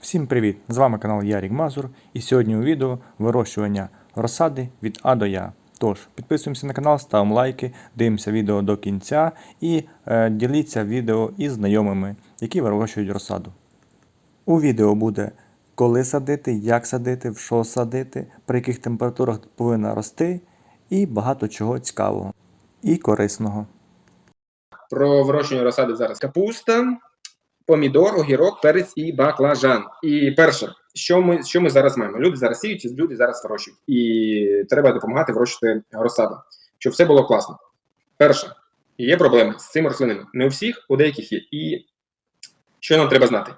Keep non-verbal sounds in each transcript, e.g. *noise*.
Всім привіт! З вами канал Ярік Мазур і сьогодні у відео вирощування розсади від А до Я. Тож, підписуємося на канал, ставимо лайки, дивимося відео до кінця і е, діліться відео із знайомими, які вирощують розсаду. У відео буде коли садити, як садити, в що садити, при яких температурах повинна рости, і багато чого цікавого і корисного. про вирощування розсади зараз капуста, помідор, огірок, перець і баклажан. І перше, що ми, що ми зараз маємо? Люди зараз сіють, люди зараз вирощують. І треба допомагати вирощувати розсаду, щоб все було класно. Перше, є проблеми з цими рослинами. Не у всіх, у деяких є. І що нам треба знати?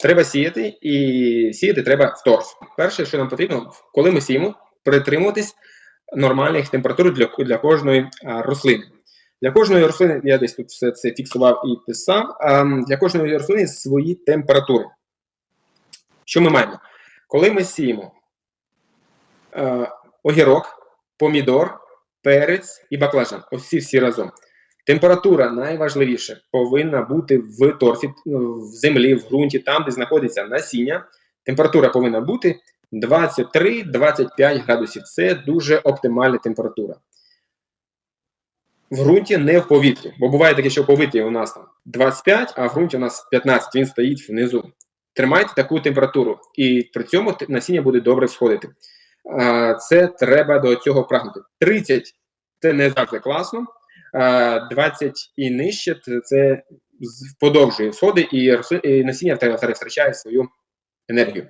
Треба сіяти, і сіяти треба в торф. Перше, що нам потрібно, коли ми сіємо, притримуватись нормальних температур для, для кожної рослини. Для кожної рослини, я десь тут все це фіксував і писав. Для кожної рослини свої температури. Що ми маємо? Коли ми сіємо е, огірок, помідор, перець і баклажан, ось всі разом. Температура найважливіше повинна бути в торфі, ну, в землі, в ґрунті, там, де знаходиться насіння. Температура повинна бути 23-25 градусів. Це дуже оптимальна температура в ґрунті, не в повітрі. Бо буває таке, що в повітрі у нас там 25, а в ґрунті у нас 15, він стоїть внизу. Тримайте таку температуру, і при цьому насіння буде добре всходити. Це треба до цього прагнути. 30 це не завжди класно, 20 і нижче це- подовжує всходи, і, насіння втрачає свою енергію.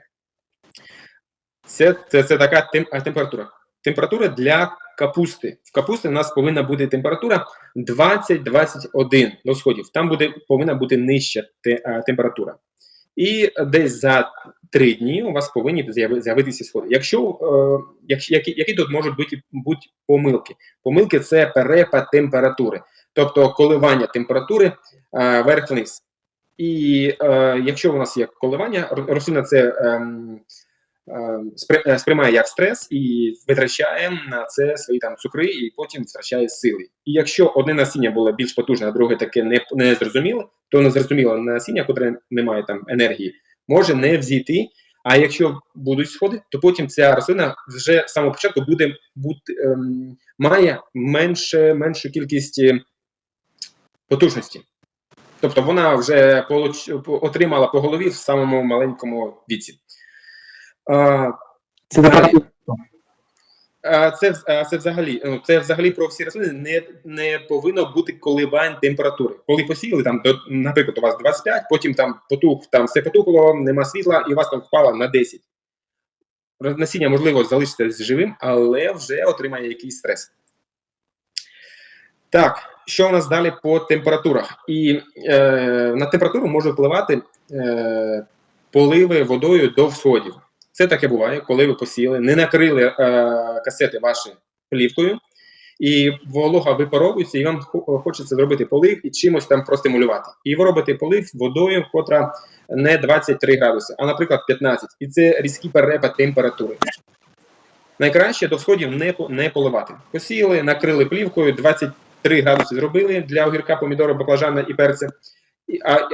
Це, це, це така тем, температура. Температура для капусти. В капусти у нас повинна бути температура 20-21 до сходів. Там буде повинна бути нижча температура. І десь за три дні у вас повинні з'явитися сходи. Якщо е, які, які тут можуть бути, бути помилки? Помилки це перепад температури, тобто коливання температури е, верх-вниз. І е, якщо у нас є коливання, рослина це е, е, сприймає як стрес і витрачає на це свої там цукри, і потім втрачає сили. І якщо одне насіння було більш потужне, а друге таке не, не зрозуміле, то незрозуміле насіння, котре не має там енергії, може не взійти. А якщо будуть сходи, то потім ця рослина вже з самого початку буде, бути, ем, має менше, меншу кількість е, потужності. Тобто вона вже отримала по голові в самому маленькому віці. А, Це Далі. це, це взагалі ну, це взагалі про всі рослини не, не повинно бути коливань температури. Коли посіяли там, до, наприклад, у вас 25, потім там потух, там все потухло, нема світла, і у вас там впало на 10. Насіння, можливо, залишиться живим, але вже отримає якийсь стрес. Так, що у нас далі по температурах? І е, на температуру може впливати е, поливи водою до всходів. Це таке буває, коли ви посіяли, не накрили е, касети ваші плівкою, і волога випаровується, і вам хочеться зробити полив і чимось там простимулювати. І ви робите полив водою, котра не 23 градуси, а, наприклад, 15. І це різкий перепад температури. Найкраще до всходів не, не поливати. Посіяли, накрили плівкою, 23 градуси зробили для огірка, помідора, баклажана і перця,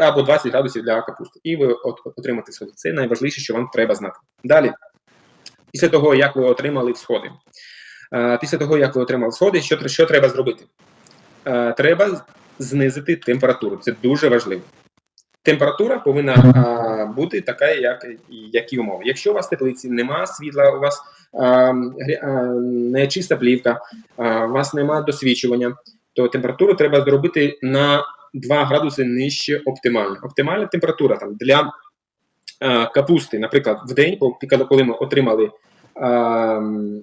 або 20 градусів для капусти. І ви от, от, отримаєте всходи. Це найважливіше, що вам треба знати. Далі, після того, як ви отримали всходи, е, після того, як ви отримали всходи, що, що треба зробити? Треба знизити температуру. Це дуже важливо. Температура повинна а, бути така, як, як і умови. Якщо у вас теплиці немає світла, у вас а, не чиста плівка, а, у вас немає досвідчування, то температуру треба зробити на 2 градуси нижче оптимально. Оптимальна температура там для а, капусти, наприклад, в день, коли ми отримали. М,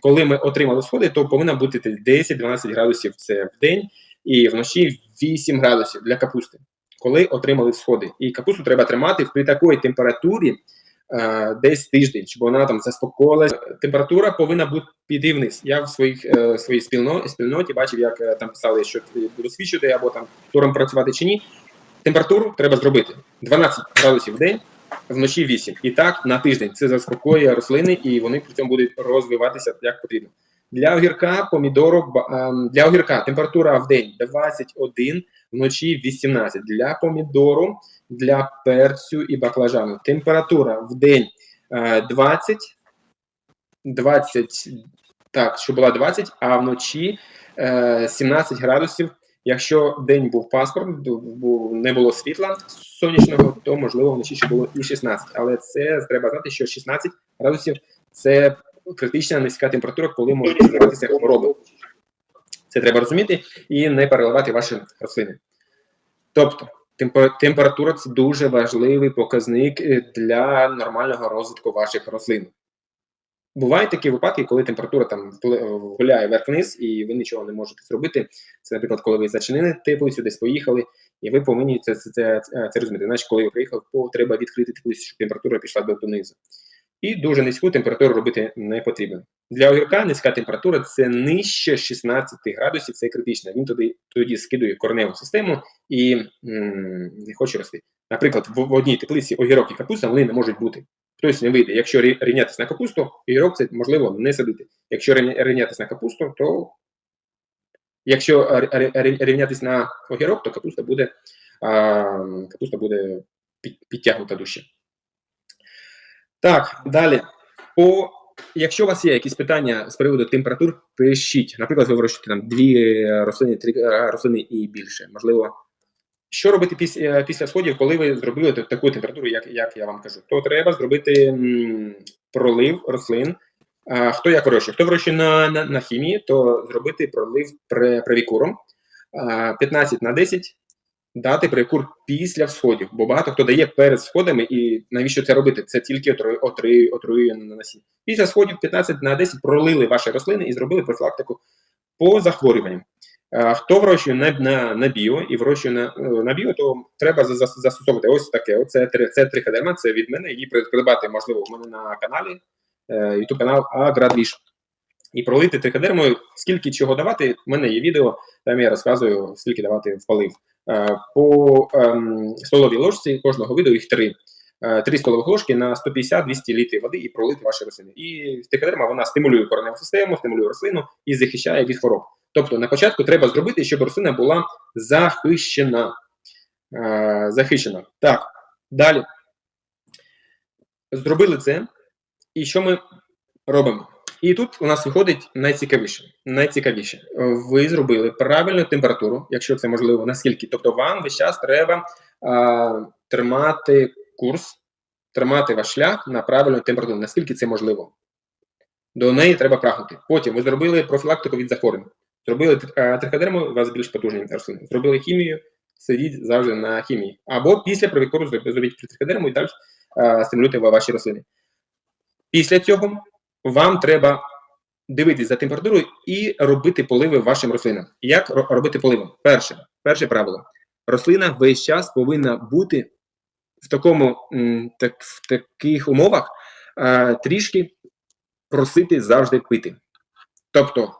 коли ми отримали сходи, то повинна бути 10-12 градусів це в день, і вночі 8 градусів для капусти коли отримали сходи. І капусту треба тримати при такій температурі е, десь тиждень, щоб вона там заспокоїлась. Температура повинна бути піти вниз. Я в своїх е, своїй спільно, спільноті бачив, як е, там писали, що буду свідчити або там туром працювати чи ні. Температуру треба зробити 12 градусів в день, вночі 8. І так на тиждень. Це заспокоює рослини, і вони при цьому будуть розвиватися як потрібно. Для огірка, помідору, ба- ем, для огірка температура в день 21, вночі 18. Для помідору, для перцю і баклажану температура в день е, 20, 20, так, що була 20, а вночі е, 17 градусів. Якщо день був паспорт, не було світла сонячного, то можливо вночі ще було і 16. Але це треба знати, що 16 градусів це критична низька температура, коли можуть розвиватися хвороби. Це треба розуміти і не переливати ваші рослини. Тобто, температура це дуже важливий показник е, для нормального розвитку ваших рослин. Бувають такі випадки, коли температура там гуляє вверх-вниз, і ви нічого не можете зробити. Це, наприклад, коли ви зачинили теплицю, десь поїхали, і ви повинні це, це, це, це розуміти. Значить, коли ви приїхали, треба відкрити теплицю, щоб температура пішла до донизу. І дуже низьку температуру робити не потрібно. Для огірка низька температура це нижче 16 градусів, це критично. Він тоді, тоді скидує кореневу систему і не хоче рости. Наприклад, в, в одній теплиці огірок і капуста вони не можуть бути. Хтось не вийде. Якщо рівнятися на капусту, огірок це можливо не садити. Якщо рівня- рівнятися на капусту, то якщо рівнятися на огірок, то капуста буде, а, капуста буде під, підтягнута дужче. Так, далі. По, якщо у вас є якісь питання з приводу температур, пишіть. Наприклад, ви вирощуєте там дві е, рослини, три е, рослини і більше. Можливо, що робити після, після сходів, коли ви зробили таку температуру, як, як я вам кажу? То треба зробити м, пролив рослин. А, хто як вирощує? Хто вирощує на, на, на хімії, то зробити пролив пре, превікуром а, 15 на 10 дати прикур після всходів, бо багато хто дає перед сходами, і навіщо це робити? Це тільки отрує, отрує, на насіння. Після сходів 15 на 10 пролили ваші рослини і зробили профілактику по захворюванням. Е, Хто вирощує на, на, на біо і вирощує на, е, на біо, то треба за- за- застосовувати ось таке. Оце це триходерма, це від мене. Її придбати можливо у мене на каналі, YouTube канал Аградвіж. І пролити триходермою, скільки чого давати. У мене є відео, там я розказую, скільки давати в полив. Е, По ем, столовій ложці кожного виду їх три. Е, Три столових ложки на 150-200 літрів води і пролити ваші рослини. І триходерма вона стимулює кореневу систему, стимулює рослину і захищає від хвороб. Тобто на початку треба зробити, щоб рослина була захищена. Е, захищена. Так, далі. Зробили це. І що ми робимо? І тут у нас виходить найцікавіше. Найцікавіше. Ви зробили правильну температуру, якщо це можливо, наскільки. Тобто, вам весь час треба а, тримати курс, тримати ваш шлях на правильну температуру, наскільки це можливо. До неї треба прагнути. Потім ви зробили профілактику від захворювань. Зробили е, триходерму, у вас більш потужні рослини. Зробили хімію, сидіть завжди на хімії. Або після провікору зробіть триходерму і далі е, стимулюйте ваші рослини. Після цього вам треба дивитись за температурою і робити поливи вашим рослинам. Як робити поливи? Перше, перше правило. Рослина весь час повинна бути в такому так, в таких умовах е, трішки просити завжди пити. Тобто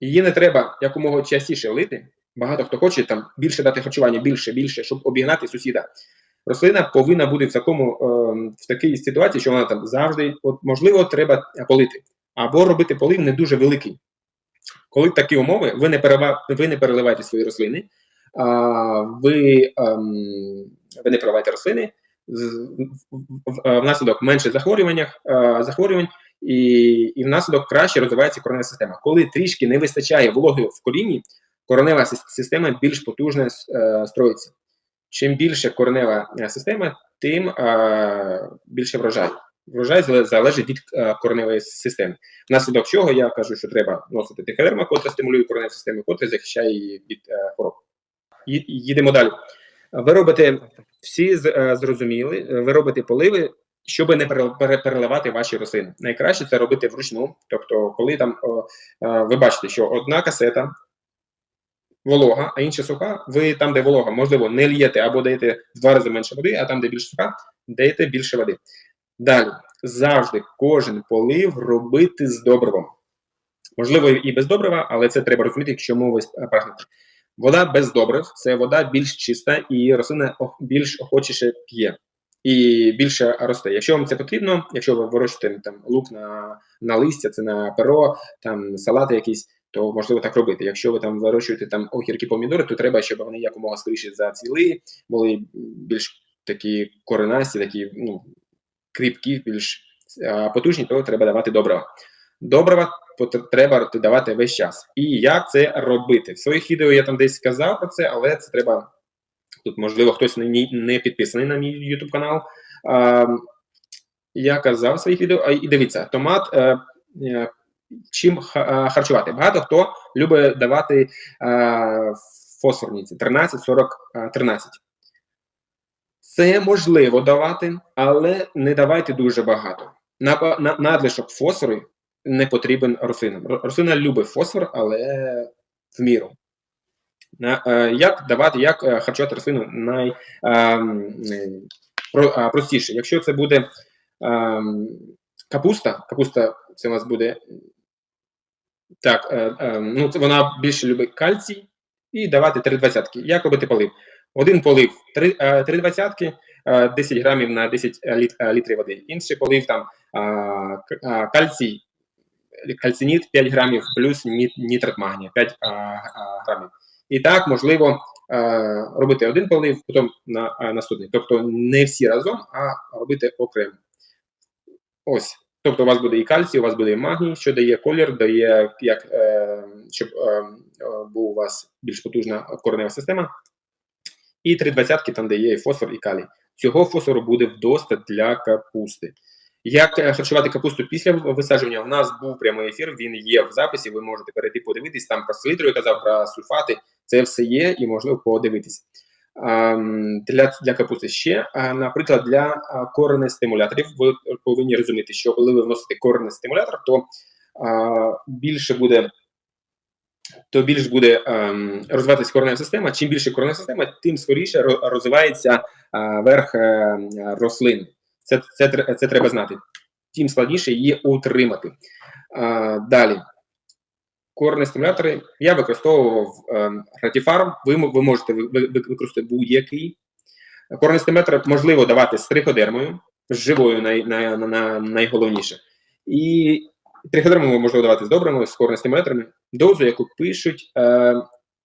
її не треба якомога частіше лити. Багато хто хоче там більше дати харчування, більше, більше, щоб обігнати сусіда. Рослина повинна бути в такому е, в такій ситуації, що вона там завжди, от можливо, треба полити або робити полив не дуже великий. Коли такі умови, ви не перева, ви не переливаєте свої рослини, а, ви, ем, ви не переливаєте рослини, внаслідок менше захворювання, е, захворювань, і, і внаслідок краще розвивається коронева система. Коли трішки не вистачає вологи в корінні, коронева система більш потужно е, строїться. Чим більше коренева е, система, тим е, більше врожай. Врожай залежить від е, кореневої системи. Внаслідок чого я кажу, що треба носити тихедерма, котра стимулює кореневу систему, котра захищає її від хвороб. Їдемо далі. Ви робите всі зрозуміли, ви робите поливи, щоб не пере- пере- переливати ваші рослини. Найкраще це робити вручну. Тобто, коли там ви бачите, що одна касета волога, а інша суха, ви там, де волога, можливо, не л'єте або даєте в два рази менше води, а там, де більш суха, даєте більше води. Далі, завжди кожен полив робити з добривом. Можливо, і без добрива, але це треба розуміти, чому ви е, прагнете. Вода без добрив це вода більш чиста і рослина більш охочіше п'є. і більше росте. Якщо вам це потрібно, якщо ви вирощуєте там лук на, на листя, це на перо, там салати якісь, то можливо так робити. Якщо ви там вирощуєте там огірки, помідори, то треба, щоб вони якомога скоріше зацвіли, були більш такі коренасті, такі ну, кріпкі, більш потужні, то треба давати добрива. Добрива треба давати весь час. І як це робити? В своїх відео я там десь сказав про це, але це треба. Тут, можливо, хтось не, підписаний на мій YouTube канал. Я казав в своїх відео, і дивіться, томат. Чим е, харчувати? Багато хто любить давати е, фосфорниці 13, 40, е, 13. Це можливо давати, але не давайте дуже багато. На, на, надлишок фосфору не потрібен рослинам. Рослина любить фосфор, але в міру. Е, як давати, як харчувати рослину най, е, е, про, е, простіше? Якщо це буде е, капуста, капуста це у нас буде так, е, е, ну, вона більше любить кальцій, і давати 3 двадцятки. Як робити полив? Один полив 3, е, 3 двадцятки, е, 10 грамів на 10 літ, е, літрів води. Інший полив там кальцій, кальциніт 5 грамів плюс ніт, нітрат магнія 5 а, а, грамів. І так можливо е, робити один полив, потім на наступний. Тобто не всі разом, а робити окремо. Ось. Тобто у вас буде і кальцій, у вас буде і магній, що дає колір, дає як е, щоб е, е, був у вас більш потужна коренева система. І три двадцятки там, де є і фосфор, і калій. Цього фосфору буде вдосталь для капусти. Як е, харчувати капусту після висадження? У нас був прямий ефір, він є в записі. Ви можете перейти подивитись. Там про селітру я казав, про сульфати. Це все є і можливо подивитись. Ам, Для, для капусти ще, а, наприклад, для а, коренестимуляторів ви повинні розуміти, що коли ви вносите коренестимулятор, то більше буде то більш буде ем, розвиватися коренева система. Чим більше коренева система, тим скоріше розвивається верх е, рослин. Це, це, це треба знати. Тим складніше її утримати. Далі. Корені стимулятори я використовував ем, Гратіфарм. Ви, ви можете ви- ви- використати будь-який. Корені стимулятор можливо давати з триходермою, з живою най, най, най, найголовніше. І триходерму можливо давати з добрими, з корені стимуляторами, дозу, яку пишуть е,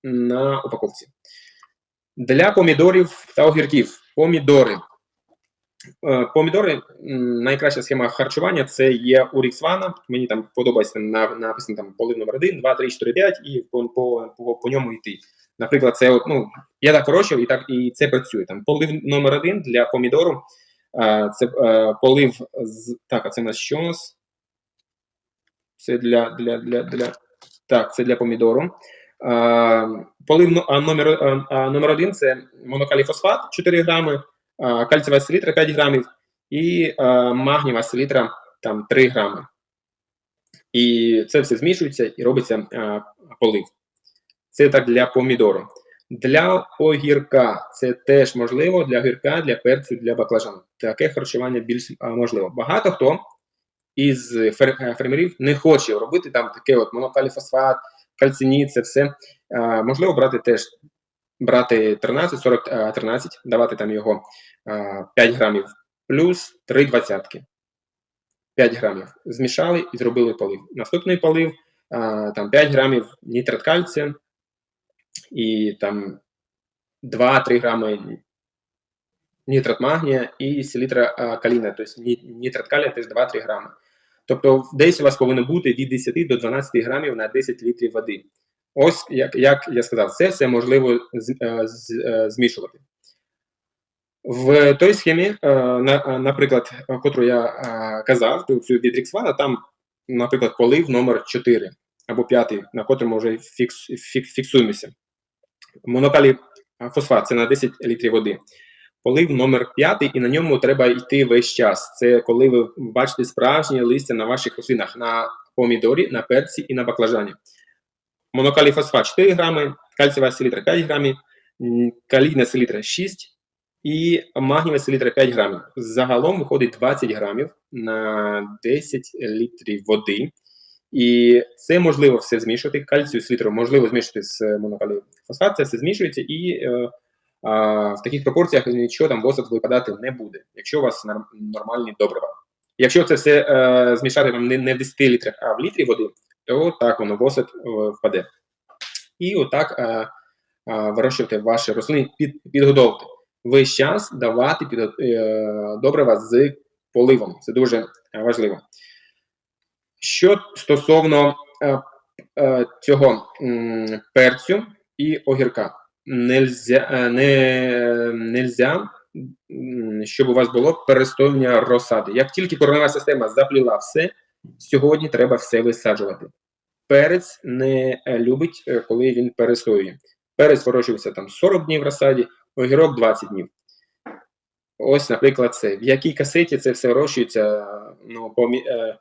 на упаковці. Для помідорів та огірків. Помідори. Е, Помідори найкраща схема харчування це є у Ріксвана. Мені там подобається на, написано там полив номер 1, 2, 3, 4, 5 і по, по, по, по ньому йти. Наприклад, це ну, я так вирощував і так і це працює. Там полив номер 1 для помідору. е, Це е, полив з так, а це у нас що у нас? Це для, для, для, для так, це для помідору. Полив номер, а, а, номер один це монокаліфосфат 4 грами, кальцієва селітра 5 грамів і магнієва селітра там 3 грами. І це все змішується і робиться полив. Це так для помідору. Для огірка це теж можливо для огірка, для перцю, для баклажану. Таке харчування більш можливо. Багато хто із е, фермерів не хоче робити там таке от монокаліфосфат, кальциніт, це все. Можливо брати теж брати 13, 40, 13, давати там його 5 грамів плюс 3 двадцятки. 5 грамів. Змішали і зробили полив. Наступний полив там 5 грамів нітрат кальція і там 2-3 грами нітрат магнія і селітра а, каліна, тобто ні- нітрат калія теж 2-3 грами. Тобто десь у вас повинно бути від 10 до 12 грамів на 10 літрів води. Ось як, як я сказав, це все можливо з, е, з, е, змішувати. В той схемі, е, на, наприклад, котру я казав, цю від Ріксвана, там, наприклад, полив номер 4 або 5, на котрому вже фікс, фік, фіксуємося. Монокалій е, фосфат це на 10 літрів води. Полив номер 5, і на ньому треба йти весь час. Це коли ви бачите справжнє листя на ваших рослинах, на помідорі, на перці і на баклажані. Монокалій фосфат 4 грами, кальцієва селітра 5 грамів, калійна селітра 6 і магнієва селітра 5 грамів. Загалом виходить 20 грамів на 10 літрів води. І це можливо все змішати. Кальцію селітру можливо змішати з монокалію фосфат, це все змішується і е, а, в таких пропорціях нічого там восок випадати не буде, якщо у вас нормальні добрива. Якщо це все е, змішати там не, не в 10 літрах, а в літрі води, то так воно восок е, впаде. І отак е, е, вирощувати ваші рослини, під, підгодовувати. Весь час давати під, е, добрива з поливом. Це дуже важливо. Що стосовно е, е, цього м, перцю і огірка, нельзя, е, не, нельзя, щоб у вас було перестоювання розсади. Як тільки коренева система запліла все, сьогодні треба все висаджувати. Перець не е, любить, е, коли він перестоює. Перець вирощується там 40 днів в розсаді, огірок 20 днів. Ось, наприклад, це. В якій касеті це все вирощується? Ну, по, е,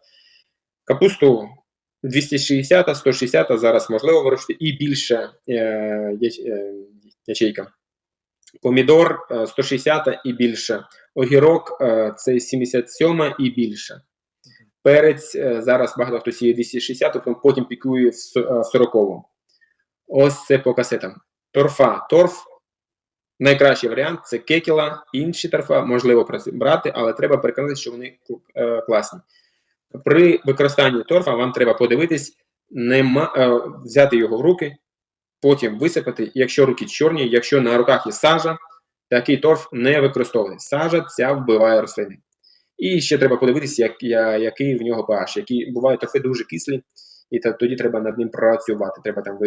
капусту 260, 160 зараз можливо вирощувати і більше е, ячейка. Помідор е, 160 і більше. Огірок це 77 і більше. Перець е, зараз багато хто сіє 260, потім- потім пікує в со- е, 40. Ось це по касетам. Торфа. Торф найкращий варіант це кекіла, інші торфа можливо брати, але треба переконатися, що вони е, класні. При використанні торфа вам треба подивитись, нема, взяти його в руки, потім висипати. Якщо руки чорні, якщо на руках є сажа, такий торф не використовує. Сажа ця вбиває рослини. І ще треба подивитися, як, я, який в нього pH. Які бувають торфи дуже кислі, і та, тоді треба над ним працювати. Треба там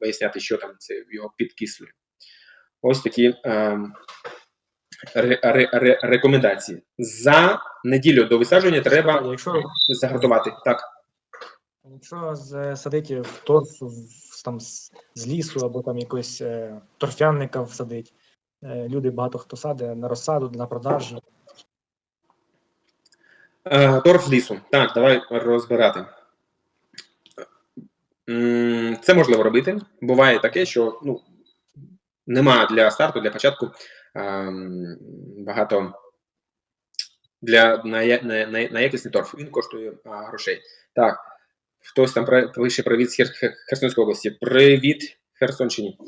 виясняти, що там це його підкислює. Ось такі е, ре, ре, ре, рекомендації. За неділю до висадження треба Якщо, загартувати. Так. якщо садити в торф там, з, лісу або там якогось е, торфянника всадить, е, люди багато хто садить на розсаду, на продажі. Е, торф лісу. Так, давай розбирати. Це можливо робити. Буває таке, що ну, нема для старту, для початку ем, багато для на, на, на, на якісний торф. Він коштує грошей. Так, хтось там пише привіт з Хер- Хер- Херсонської області. Привіт, Херсонщині.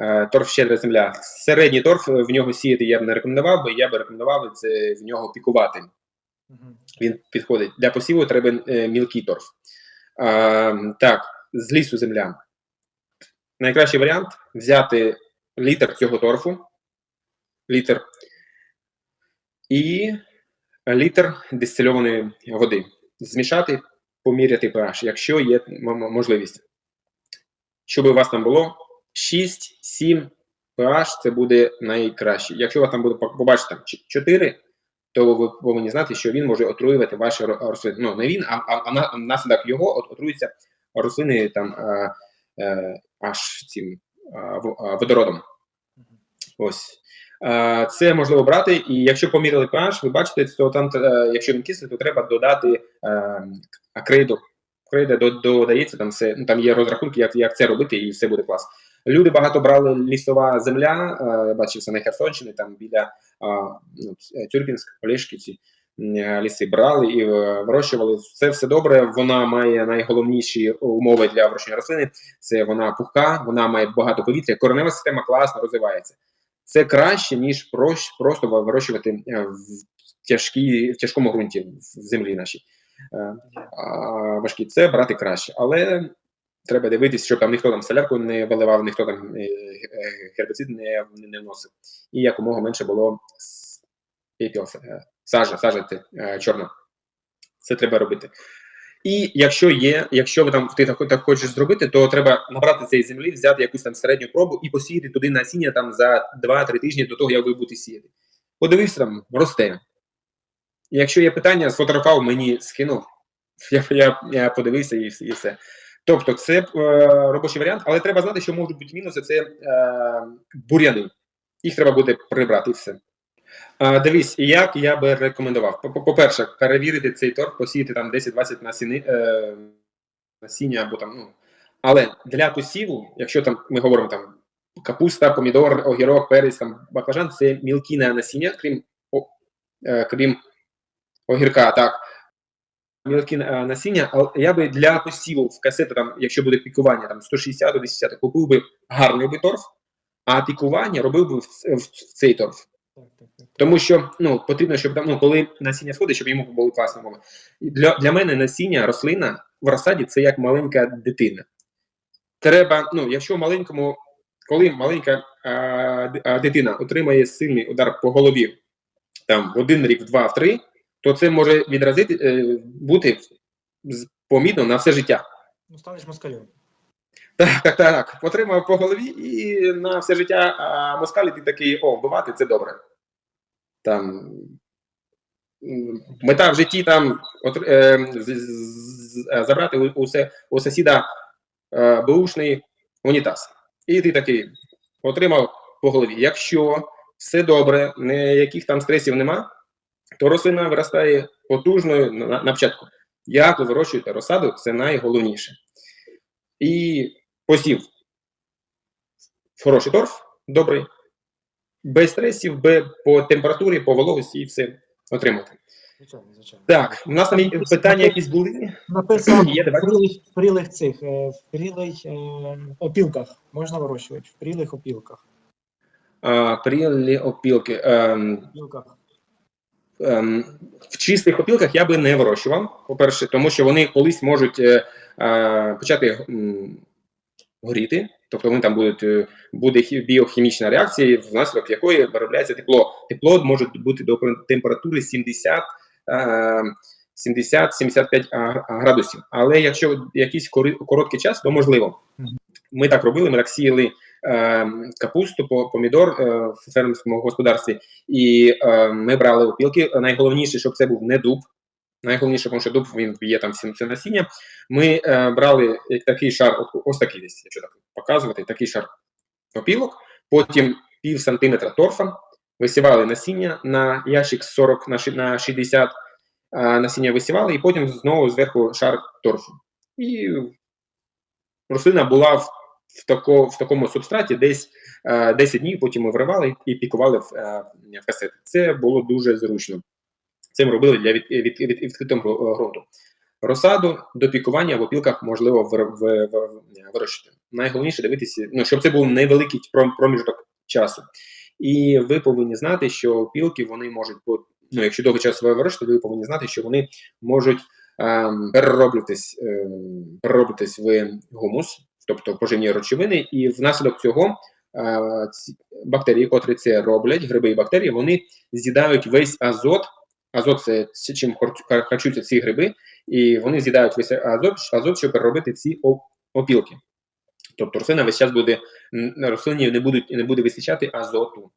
Е, Торф щедра земля. Середній торф в нього сіяти я б не рекомендував, бо я б рекомендував це в нього пікувати. Він підходить. Для посіву треба е, мілкий торф. А, так, з лісу земля. Найкращий варіант взяти літр цього торфу, літр і літр дистильованої води. Змішати, поміряти pH, якщо є можливість. Щоб у вас там було 6-7 pH, це буде найкраще. Якщо у вас там буде побачите 4, то ви повинні знати, що він може отруювати ваші рослини. Ну, не він, а, а, а на- внаслідок його от- отруються рослини там е, е, аж цим е, водородом. Ось. Це можливо брати, і якщо поміряли pH, ви бачите, то там, е, якщо він кислий, то треба додати е, акриду. Акрида додається, там все, ну, там є розрахунки, як, як це робити, і все буде клас. Люди багато брали лісова земля, е, я бачив це на Херсонщині, там біля ну, Тюркінськ, Олешківці, е, ліси брали і е, вирощували. Це все добре. Вона має найголовніші умови для вирощення рослини. Це вона пухка, вона має багато повітря. Коренева система класно розвивається. Це краще ніж просто вирощувати в тяжкій, в тяжкому ґрунті в землі нашій. Важкі це брати краще, але треба дивитися, щоб там ніхто там солярку не виливав, ніхто там е, е, гербіцид не, не вносив і якомога менше було пепел, е, сажа, сажа чорна. Це треба робити. І якщо є, якщо ви там ти так, так хочеш зробити, то треба набрати цієї землі, взяти якусь там середню пробу і посіяти туди насіння там за 2-3 тижні до того, як ви будете сіяти. Подивився там, росте. Якщо є питання, сфотографував, мені скинув. *laughs* Я, я, я подивився і, і все. Тобто, це е, робочий варіант, але треба знати, що можуть бути мінуси. Це е, бур'яни. Їх треба буде прибрати все. Дивись, як я би рекомендував. По- по- По-перше, перевірити цей торф, посіяти там 10-20 насіни, е, насіння або там, ну. Але для посіву, якщо там ми говоримо там капуста, помідор, огірок, перець, там баклажан, це мілкіне насіння, крім, о, е, крім огірка, так. Мілкі е, насіння, але я би для посіву в касету, там, якщо буде пікування там 160 260 купив би гарний би торф, а пікування робив би в, в цей торф. Тому що ну, потрібно, щоб там, ну, коли насіння сходить, щоб йому були класні умови. Для, для мене насіння рослина в розсаді це як маленька дитина. Треба, ну, якщо маленькому, коли маленька а, а, дитина отримає сильний удар по голові там, в один рік, в два, в три, то це може відразити е, бути помітно на все життя. Ну, станеш москалем. Так, так, так, так. Отримав по голові і на все життя а москалі ти такий, о, вбивати це добре. Там мета в житті там от, е, з, з- з- е, забрати у, у, се- у сусіда е, беушний унітаз. І ти такий отримав по голові. Якщо все добре, ніяких там стресів нема, то рослина виростає потужною на, на початку. Як ви вирощуєте розсаду, це найголовніше. І посів хороший торф, добрий, без стресів, без, по температурі, по вологості і все отримати. Звичайно, звичайно. Так, у нас там є питання якісь були. Написано Є, в прілих, в прілих цих, е, в прілих е, опілках. Можна вирощувати, в прілих опілках. А, прілі опілки. Ем, Опілках. Ем, в чистих опілках я би не вирощував, по-перше, тому що вони колись можуть е, е, почати м, горіти, тобто вони там будуть, е, буде біохімічна реакція, внаслідок якої виробляється тепло. Тепло може бути до температури 70. е, 70-75 градусів. Але якщо якийсь короткий час, то можливо. Ми так робили, ми так сіяли капусту, по- помідор е, в фермерському господарстві, і е, ми брали опілки. Найголовніше, щоб це був не дуб. Найголовніше, тому що дуб він є там всім це насіння. Ми е, брали такий шар, ось такий десь, якщо так показувати, такий шар опілок, потім пів сантиметра торфа, висівали насіння на ящик 40 на 60 насіння висівали, і потім знову зверху шар торфу. І рослина була в, в, тако, в такому субстраті десь е, 10 днів, потім ми виривали і пікували в, е, в касети. Це було дуже зручно. Це ми робили для від, від, від, відкритого ґрунту. Розсаду до пікування в опілках можливо вир- в- в- вирощити. Найголовніше дивитися, ну, щоб це був невеликий пром- проміжок часу. І ви повинні знати, що опілки вони можуть ну, якщо довгий час ви вирощуєте, ви повинні знати, що вони можуть ем, перероблюватись, ем, перероблюватись в гумус, тобто поживні речовини, і внаслідок цього е, ці бактерії, котрі це роблять, гриби і бактерії, вони з'їдають весь азот. Азот це чим харчуються ці гриби, і вони з'їдають весь азот, азот, щоб переробити ці опілки. Тобто рослина весь час буде рослині не будуть не буде вистачати азоту.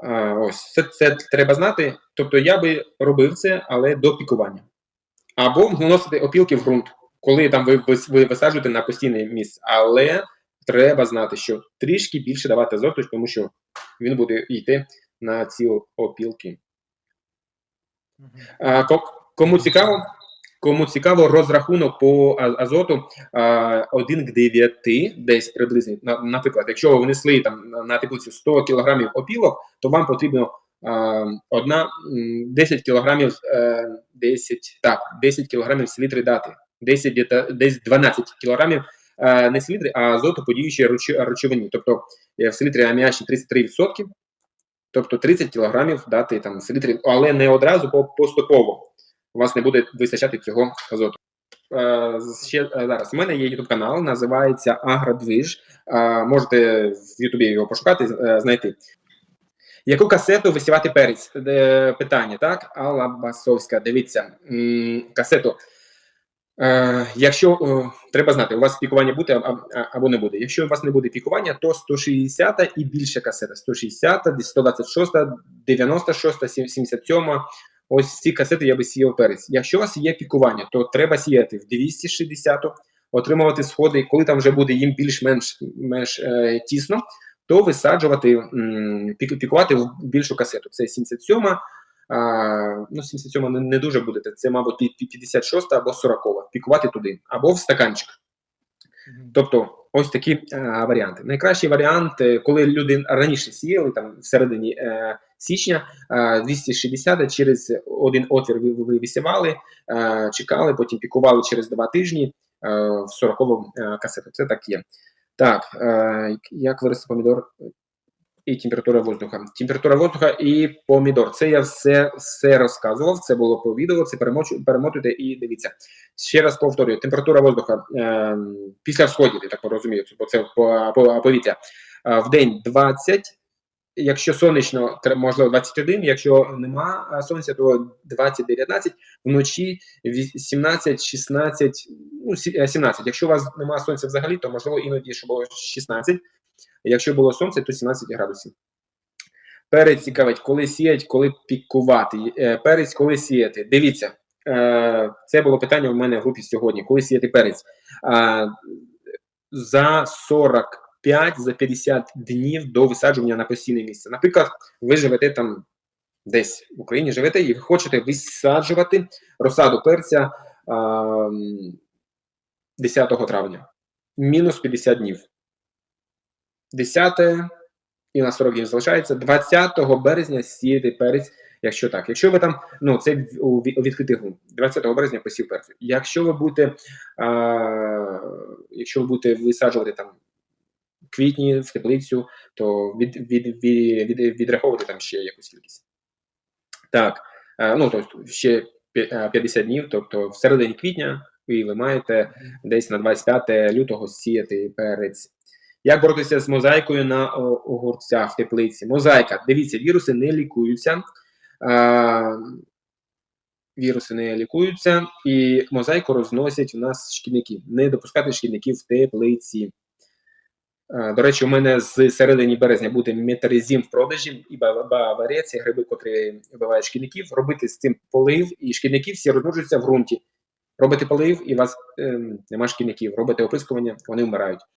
А, ось це, це треба знати. Тобто я би робив це, але до пікування. Або вносити опілки в ґрунт, коли там ви, ви, ви висаджуєте на постійне місце. Але треба знати, що трішки більше давати азоту, тому що він буде йти на ці опілки. А, кому цікаво, кому цікаво, розрахунок по азоту а, 1 к 9, десь приблизно. Наприклад, якщо ви внесли там на- теплицю 100 кг опілок, то вам потрібно одна 10 кг, е, 10, так, 10 кг селітри дати. 10, где-то- десь 12 кг е, не селітри, а азоту подіючої речо- речовині. Тобто е, в селітрі аміачні 33%, тобто 30 кг дати там селітри, але не одразу по поступово. У вас не буде вистачати цього азоту. Е, ще е, зараз у мене є YouTube канал, називається Агродвиж. Можете в Ютубі його пошукати, е, знайти. Яку касету висівати перець? Е, питання, так? Алла Басовська, дивіться, касету. Е, якщо е, треба знати, у вас пікування буде або не буде. Якщо у вас не буде пікування, то 160 і більше касета. 160, 126, 96, 77. Ось ці касети я би сіяв перець. Якщо у вас є пікування, то треба сіяти в 260, отримувати сходи, коли там вже буде їм більш-менш менш, е, тісно, то висаджувати, м, пікувати в більшу касету. Це 77, а, ну 77 не, не дуже буде, це, мабуть, пі- пі- 56 або 40, пікувати туди, або в стаканчик. Тобто, ось такі е, варіанти. Найкращий варіант, е, коли люди раніше сіяли, там в середині е, січня, е, 260 через один отвір ви, ви висівали, е, чекали, потім пікували через два тижні е, в 40 е, касету. Це так є. Так, е, як вирости помідор і температура воздуха. Температура воздуха і помідор. Це я все, все розказував. Це було по відео. Це перемотуйте і дивіться. Ще раз повторюю: температура воздуха е, після всходів, я так розумію, бо це по, по, повітря. Е, в день 20. Якщо сонячно, можливо 21, якщо нема е, сонця, то 20-19, вночі ві- 17, 16, ну, е, 17. Якщо у вас немає сонця взагалі, то можливо іноді ще було 16. Якщо було сонце, то 17 градусів. Перець цікавить, коли сіять, коли пікувати. Е, Перець, коли сіяти. Дивіться, е, це було питання у мене в групі сьогодні. Коли сіяти перець? За 45, за 50 днів до висаджування на постійне місце. Наприклад, ви живете там десь в Україні, живете і хочете висаджувати розсаду перця 10 травня. Мінус 50 днів. 10 і на 40 днів залишається 20 березня сіяти перець, якщо так. Якщо ви там, ну це відкритий ґрунт, 20 березня посів перцю. Якщо ви будете, а, якщо ви будете висаджувати там квітні в теплицю, то від, від, від, від, відраховувати там ще якусь кількість. Так, е, ну тобто ще пі- е, 50 днів, тобто в середині квітня, і ви маєте десь на 25 лютого сіяти перець. Як боротися з мозаїкою на огурцях в теплиці? Мозаїка. Дивіться, віруси не лікуються. А, віруси не лікуються, і мозаїку розносять у нас шкідники. Не допускати шкідників в теплиці. До речі, у мене з середини березня буде метаризм в продажі і ба- баварія, це гриби, котрі вбивають шкідників. Робити з цим полив, і шкідники всі розмножуються в ґрунті. Робите полив, і у вас ем, нема шкідників. Робите оприскування, вони вмирають.